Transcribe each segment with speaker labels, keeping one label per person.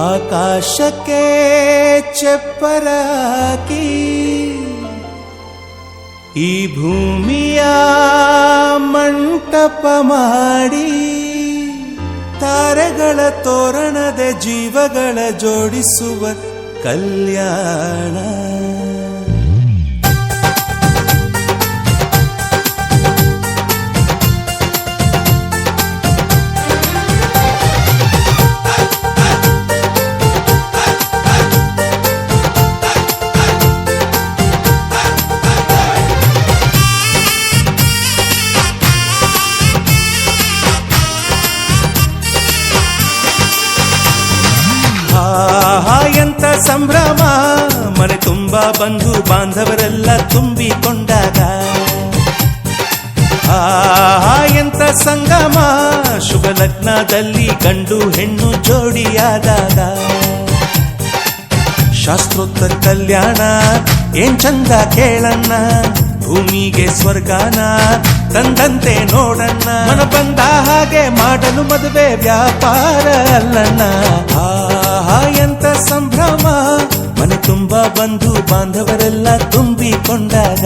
Speaker 1: ಆಕಾಶಕ್ಕೆ ಚೆಪ್ಪರಾಕಿ ಈ ಭೂಮಿಯ ಮಂಟಪ ಮಾಡಿ ತಾರೆಗಳ ತೋರಣದ ಜೀವಗಳ ಜೋಡಿಸುವ ಕಲ್ಯಾಣ. ಸಂಭ್ರಮ, ಮನೆ ತುಂಬಾ ಬಂಧು ಬಾಂಧವರೆಲ್ಲ ತುಂಬಿಕೊಂಡಾಗ. ಆಹಾ ಎಂತ ಸಂಗಮ ಶುಭ ಲಗ್ನದಲ್ಲಿ ಗಂಡು ಹೆಣ್ಣು ಜೋಡಿಯಾದಾಗ. ಶಾಸ್ತ್ರೋತ್ತ ಕಲ್ಯಾಣ, ಏನ್ ಚಂದ ಕೇಳಣ್ಣ, ಭೂಮಿಗೆ ಸ್ವರ್ಗಾನ ತಂದಂತೆ ನೋಡಣ್ಣ. ಮನ ಬಂದ ಹಾಗೆ ಮಾಡಲು ಮದುವೆ ವ್ಯಾಪಾರ ಅಲ್ಲಣ್ಣ. ಆಹಾ ಎಂತ ಸಂಭ್ರಮ. ಮನೆ ತುಂಬ ಬಂಧು ಬಾಂಧವರೆಲ್ಲ ತುಂಬಿಕೊಂಡಾಗ.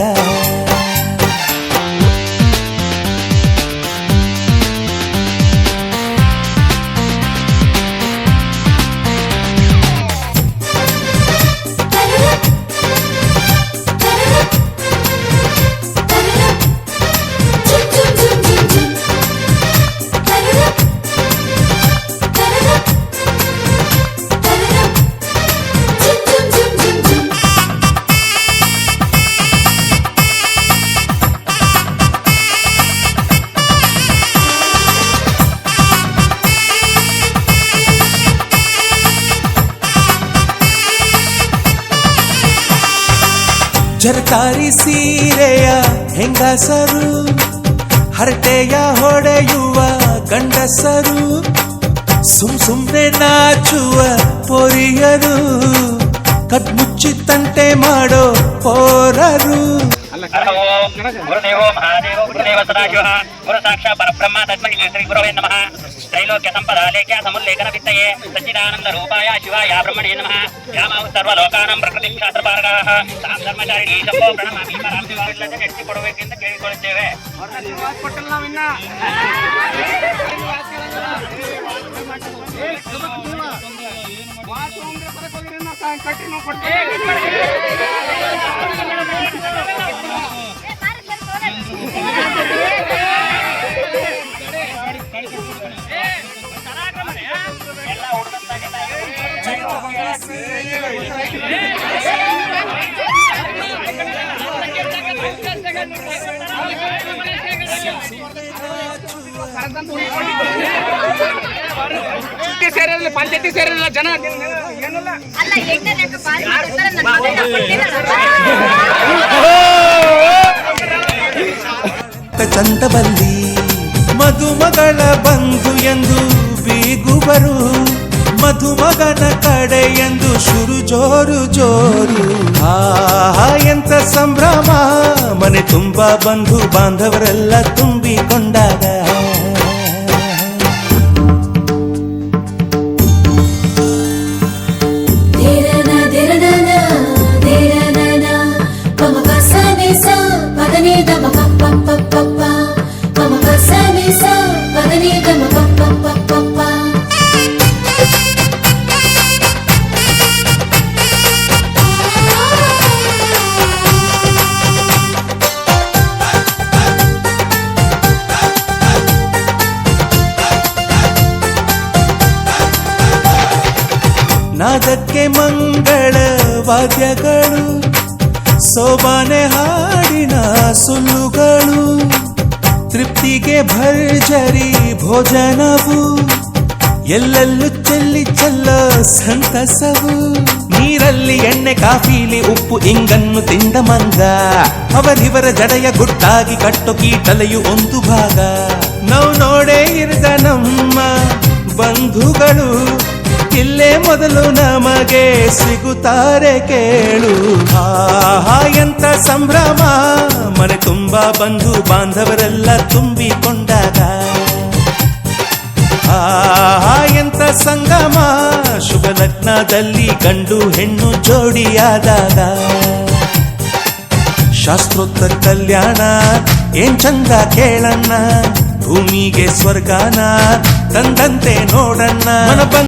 Speaker 1: ಜರತಾರಿ ಸೀರೆಯ ಹೆಂಗಸರು ಹರಟೆಯ ಹೊಡೆಯುವ ಗಂಡಸರು ಸುಮ್ ಸುಮ್ನೆ ನಾಚುವ ಪೊರಿಯರು ಕದ್ಮುಚ್ಚಿ ಮಾಡೋ ಪೋರರು.
Speaker 2: ಹರ ಓಂ ಗುರುದೇವೋ ಮಹಾದೇವೋ ಗುರುದೇವ ಸದಾಶಿವ ಗುರು ಸಾಕ್ಷಾ ಪರಬ್ರಹ್ಮ ತಸ್ಮೈ ಶ್ರೀ ಗುರವೇ ನಮಃ ತ್ರೈಲೋಕ್ಯ ಸಂಪದ ಲೇಖ್ಯ ಸಮುಲ್ಲೇಖನ ವಿತ್ತಯೇ ಸಚ್ಚಿದಾನಂದ ರೂಪಾಯ ಶಿವಾಯ ಬ್ರಹ್ಮಣೇ ನಮಃ ಯಾಮಾವು ಸರ್ವಲೋಕಾನಾಂ ಪ್ರಕೃತಿ ಶಾಸ್ತ್ರಪಾರಗಾಹ ತಾಂ ಧರ್ಮಚಾರಿಣಿ ಶಂಭೋ ಪ್ರಣಮಾಮಿ ಪರಾಂತಿವಾರಿಲ್ಲದೆ ನಡೆಸಿ ಕೊಡಬೇಕೆಂದು ಕೇಳಿಕೊಳ್ಳುತ್ತೇವೆ ಎಲ್ಲ
Speaker 3: ಮಾಡ್ತಾರೆ ನನ್ನ ಮಗನ ಕೊಟ್ಟಿದ್ದಾರಲ್ಲ
Speaker 1: ಚಂದವಲ್ಲಿ ಮಧುಮಗಳ ಬಂಧು ಎಂದು ಬೀಗುವರು ಮಧುಮಗನ ಕಡೆ ಎಂದು ಶುರು ಜೋರು ಜೋರು. ಆ ಎಂತ ಸಂಭ್ರಮ. ಮನೆ ತುಂಬ ಬಂಧು ಬಾಂಧವರೆಲ್ಲ ತುಂಬಿಕೊಂಡಾಗ ನಾದಕ್ಕೆ ಮಂಗಳ ವಾದ್ಯಗಳು, ಸೋಬಾನೆ ಹಾಡಿನ ಸುಳ್ಳುಗಳು, ತೃಪ್ತಿಗೆ ಭರ್ಜರಿ ಭೋಜನವು, ಎಲ್ಲೆಲ್ಲೂ ಚೆಲ್ಲಿ ಚೆಲ್ಲ ಸಂತಸವು. ನೀರಲ್ಲಿ ಎಣ್ಣೆ, ಕಾಫಿಲಿ, ಉಪ್ಪು, ಇಂಗನ್ನು ತಿಂದ ಮಂಗ ಅವರಿವರ ಜಡೆಯ ಗುಟ್ಟಾಗಿ ಕಟ್ಟು ಕೀಟಲೆಯು ಒಂದು ಭಾಗ. ನಾವು ನೋಡೇ ಇರದ ನಮ್ಮ ಬಂಧುಗಳು ಇಲ್ಲೇ ಮೊದಲು ನಮಗೆ ಸಿಗುತ್ತಾರೆ ಕೇಳು. ಆಹಾ ಎಂತ ಸಂಭ್ರಮ. ಮನೆ ತುಂಬಾ ಬಂಧು ಬಾಂಧವರೆಲ್ಲ ತುಂಬಿಕೊಂಡಾಗ. ಆಹಾ ಎಂತ ಸಂಗಮ. ಶುಭ ಲಗ್ನದಲ್ಲಿ ಗಂಡು ಹೆಣ್ಣು ಜೋಡಿಯಾದಾಗ. ಶಾಸ್ತ್ರೋತ್ತರ ಕಲ್ಯಾಣ, ಏನ್ ಚಂದ ಕೇಳಣ್ಣ. ಭೂಮಿಗೆ ಸ್ವರ್ಗಾನ, ತಂದಂತೆ ನೋಡಣ್ಣ.